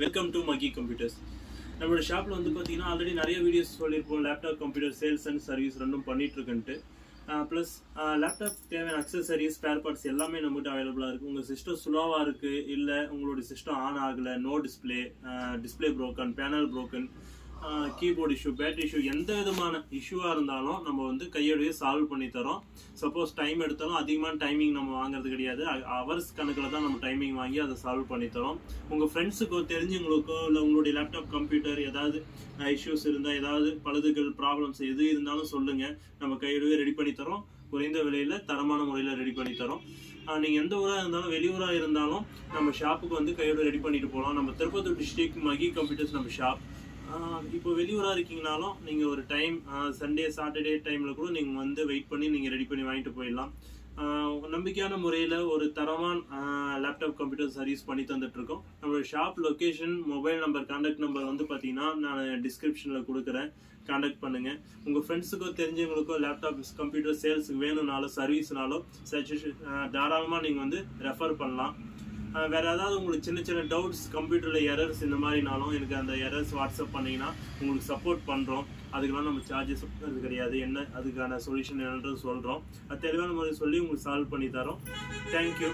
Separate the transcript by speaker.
Speaker 1: Welcome to Mahi computers நம்மளோட ஷாப்பில் வந்து பார்த்தீங்கன்னா ஆல்ரெடி நிறைய வீடியோஸ் சொல்லியிருப்போம். Laptop computer sales and service ரெண்டும் பண்ணிகிட்ருக்குன்ட்டு ப்ளஸ் லேப்டாப் தேவையான அக்சசரிஸ் ஸ்பேர் பார்ட்ஸ் எல்லாமே நம்மகிட்ட அவைலபிளாக இருக்குது உங்கள் சிஸ்டம் ஸ்லோவாக இருக்குது இல்லை உங்களுடைய சிஸ்டம் ஆன் ஆகலை. No display display broken panel broken keyboard issue battery issue எந்த விதமான இஷ்யூவாக இருந்தாலும் நம்ம வந்து கையோடய சால்வ் பண்ணி தரோம் சப்போஸ் டைம் எடுத்தாலும் அதிகமான டைமிங் நம்ம வாங்குறது கிடையாது. ஹவர்ஸ் கணக்கில் தான் நம்ம டைமிங் வாங்கி அதை சால்வ் பண்ணி தரோம் உங்கள் ஃப்ரெண்ட்ஸுக்கோ தெரிஞ்சவங்களுக்கோ இல்லை உங்களுடைய லேப்டாப் கம்ப்யூட்டர் ஏதாவது இஷ்யூஸ் இருந்தால் ஏதாவது பழுதுகள் ப்ராப்ளம்ஸ் எது இருந்தாலும் சொல்லுங்கள் நம்ம கையோடவே ரெடி பண்ணி தரோம் குறைந்த விலையில் தரமான முறையில் ரெடி பண்ணி தரோம் நீங்கள் எந்த ஊராக இருந்தாலும் வெளியூராக இருந்தாலும் நம்ம ஷாப்புக்கு வந்து கையோட ரெடி பண்ணிட்டு போகலாம் நம்ம திருப்பத்தூர் டிஸ்ட்ரிக்ட் மகி கம்ப்யூட்டர்ஸ் நம்ம ஷாப் இப்போ வெளியூராக இருக்கீங்கனாலும் நீங்கள் ஒரு டைம் சண்டே சாட்டர்டே டைமில் கூட நீங்கள் வந்து வெயிட் பண்ணி நீங்கள் ரெடி பண்ணி வாங்கிட்டு போயிடலாம். நம்பிக்கையான முறையில் ஒரு தரமான லேப்டாப் கம்ப்யூட்டர் சர்வீஸ் பண்ணி தந்துட்டுருக்கோம். நம்மளோட shop location mobile number contact number வந்து பார்த்தீங்கன்னா நான் டிஸ்கிரிப்ஷனில் கொடுக்குறேன். கான்டாக்ட் பண்ணுங்கள் உங்கள் ஃப்ரெண்ட்ஸுக்கோ தெரிஞ்சவங்களுக்கோ லேப்டாப் கம்ப்யூட்டர் சேல்ஸுக்கு வேணும்னாலும் சர்வீஸ்னாலும் சஜஷன் தாராளமாக நீங்கள் வந்து ரெஃபர் பண்ணலாம். வேற ஏதாவது உங்களுக்கு சின்ன சின்ன டவுட்ஸ் கம்ப்யூட்டரில் எரர்ஸ் இந்த மாதிரினாலும் எனக்கு அந்த எரர்ஸ் வாட்ஸ்அப் பண்ணிங்கன்னா உங்களுக்கு சப்போர்ட் பண்ணுறோம் அதுக்கெல்லாம் நம்ம சார்ஜஸ் இது கிடையாது. என்ன அதுக்கான சொல்யூஷன் என்னன்றது சொல்கிறோம் அது தெளிவான முறையில் சொல்லி உங்களுக்கு சால்வ் பண்ணி தரோம். தேங்க்யூ